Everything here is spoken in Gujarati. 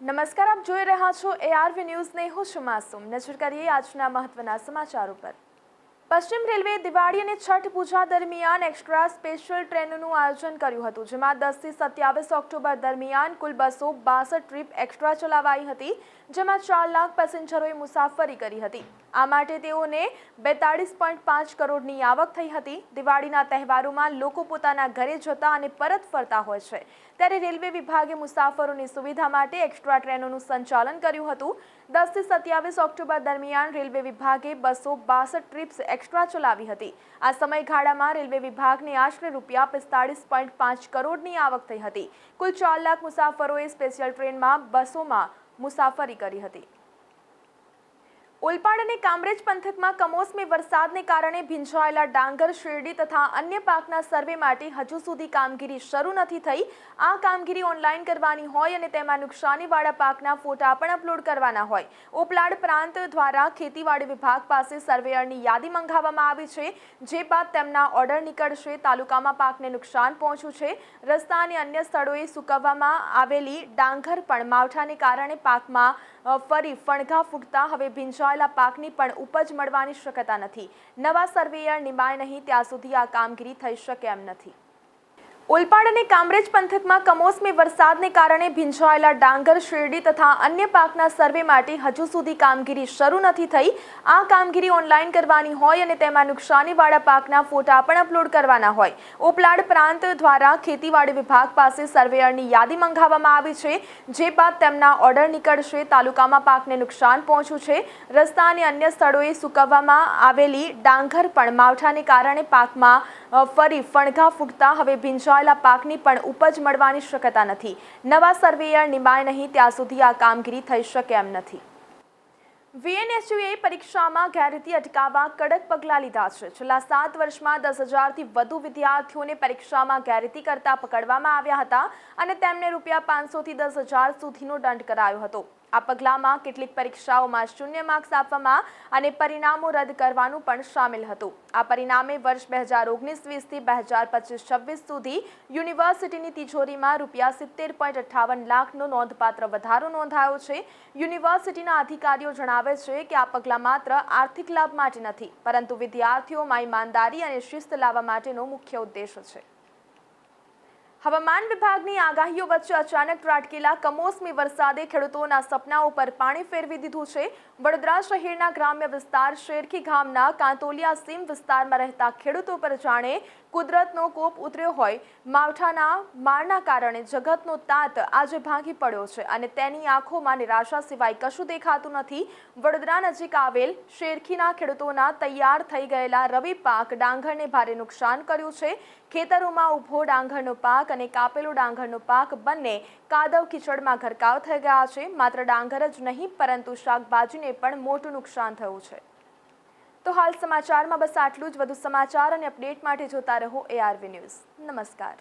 નમસ્કાર, આપ જોઈ રહ્યા છો એઆરવી ન્યૂઝ ને હું છું માસુમ. નજર કરીએ આજના મહત્વના સમાચારો પર. પશ્ચિમ રેલવે દિવાળી અને છઠ પૂજા દરમિયાન એક્સ્ટ્રા સ્પેશિયલ ટ્રેનોનું આયોજન કર્યું હતું, જેમાં દસથી સત્યાવીસ ઓક્ટોબર દરમિયાન કુલ બસો બાસઠ ટ્રીપ એક્સ્ટ્રા ચલાવાઈ હતી, જેમાં ચાર લાખ પેસેન્જરોએ મુસાફરી કરી હતી. આ માટે તેઓને બેતાળીસ પોઈન્ટ પાંચ કરોડની આવક થઈ હતી. દિવાળીના તહેવારોમાં લોકો પોતાના ઘરે જતા અને પરત ફરતા હોય છે. ત્યારે રેલવે વિભાગે મુસાફરોની સુવિધા માટે એક્સ્ટ્રા ટ્રેનોનું સંચાલન કર્યું હતું. દસથી સત્યાવીસ ઓક્ટોબર દરમિયાન રેલવે વિભાગે બસો બાસઠ ટ્રીપ્સ એક્સ્ટ્રા ચલાવી હતી. આ સમયગાળામાં રેલવે વિભાગને આશરે રૂપિયા પિસ્તાળીસ પોઈન્ટ પાંચ કરોડની આવક થઈ હતી. કુલ ચાર લાખ મુસાફરોએ સ્પેશિયલ ટ્રેનમાં બસોમાં મુસાફરી કરી હતી. ઓલપાડ અને કામરેજ પંથકમાં કમોસમી વરસાદને કારણે ભીંજાયેલા ડાંગર, શેરડી તથા અન્ય પાકના સર્વે માટે હજુ સુધી કામગીરી શરૂ નથી થઈ. આ કામગીરી ઓનલાઈન કરવાની હોય અને તેમાં નુકસાનીવાળા પાકના ફોટા પણ અપલોડ કરવાના હોય. ઓપલાડ પ્રાંત દ્વારા ખેતીવાડી વિભાગ પાસે સર્વેયરની યાદી મંગાવવામાં આવી છે. જે બાદ તેમના ઓર્ડર નીકળશે, તાલુકામાં પાકને નુકસાન પહોંચ્યું છે. રસ્તા અને અન્ય સ્થળોએ સૂકવવામાં આવેલી ડાંગર પણ માવઠાને કારણે પાકમાં ફરી ફણઘા ફૂટતા હવે ભીંજાયેલા પાકની પણ ઉપજ મળવાની શક્યતા નથી. નવા સર્વેયર નિમાય નહીં, ત્યાં સુધી આ કામગીરી થઈ શકે એમ નથી. ઓલપાડ અને કામરેજ પંથકમાં કમોસમી વરસાદને કારણે ભીંજાયેલા ડાંગર, શેરડી તથા અન્ય પાકના સર્વે માટે હજુ સુધી કામગીરી શરૂ નથી થઈ. આ કામગીરી ઓનલાઈન કરવાની હોય અને તેમાં નુકસાનીવાળા પાકના ફોટા પણ અપલોડ કરવાના હોય. ઓપલાડ પ્રાંત દ્વારા ખેતીવાડી વિભાગ પાસે સર્વેયરની યાદી મંગાવવામાં આવી છે. જે બાદ તેમના ઓર્ડર નીકળશે, તાલુકામાં પાકને નુકસાન પહોંચ્યું છે. રસ્તા અને અન્ય સ્થળોએ સૂકવવામાં આવેલી ડાંગર પણ માવઠાને કારણે પાકમાં ફરી ફણઘા ફૂટતા હવે ભીંજાયેલા પાકની પણ ઉપજ મળવાની શક્યતા નથી. નવા સર્વેયર નિમાય નહીં, ત્યાં સુધી આ કામગીરી થઈ શકે એમ નથી. વીએનએસયુએ પરીક્ષામાં ગેરરીતિ અટકાવવા કડક પગલાં લીધા છે. છેલ્લા સાત વર્ષમાં દસ હજારથી વધુ વિદ્યાર્થીઓને પરીક્ષામાં ગેરરીતિ કરતા પકડવામાં આવ્યા હતા અને તેમને રૂપિયા પાંચસોથી દસ હજાર સુધીનો દંડ કરાયો હતો. આ પગલામાં કેટલીક પરીક્ષાઓમાં શૂન્ય માર્ક્સ આપવામાં અને પરિણામો રદ કરવાનું પણ સામેલ હતું. આ પરિણામે વર્ષ બે હજાર ઓગણીસ વીસથી બે હજાર પચીસ છવ્વીસ સુધી યુનિવર્સિટીની તિજોરીમાં રૂપિયા સિત્તેર પોઈન્ટ અઠ્ઠાવન લાખનો નોંધપાત્ર વધારો નોંધાયો છે. યુનિવર્સિટીના અધિકારીઓ જણાવે છે કે આ પગલાં માત્ર આર્થિક લાભ માટે નથી, પરંતુ વિદ્યાર્થીઓમાં ઈમાનદારી અને શિસ્ત લાવવા માટેનો મુખ્ય ઉદ્દેશ છે. હવામાન વિભાગની આગાહીઓ વચ્ચે અચાનક ત્રાટકેલા કમોસમી વરસાદે ખેડૂતોના સપના ઉપર પાણી ફેરવી દીધું છે. વડોદરા શહેરના ગ્રામ્ય વિસ્તાર, શેરખી ગામના કાંતોલિયા સીમ વિસ્તારમાં રહેતા ખેડૂતો પર જાણે કુદરતનો કોપ ઉતર્યો હોય, માવઠાના મારના કારણે જગતનો તાત આજે ભાંગી પડ્યો છે અને તેની આંખોમાં નિરાશા સિવાય કશું દેખાતું નથી. વડોદરા નજીક આવેલ શેરખીના ખેડૂતોના તૈયાર થઈ ગયેલા રવિ પાક ડાંગરને ભારે નુકસાન કર્યું છે. ખેતરોમાં ઊભો ડાંગરનો પાક અને કાપેલો ડાંગરનો પાક બંને કાદવ કિચડમાં ગરકાવ થઈ ગયા છે. માત્ર ડાંગર જ નહીં, પરંતુ શાકભાજીને પણ મોટું નુકસાન થયું છે. તો હાલ સમાચારમાં બસ આટલું જ. વધુ સમાચાર અને અપડેટ માટે જોતા રહો એઆરવી ન્યૂઝ નમસ્કાર.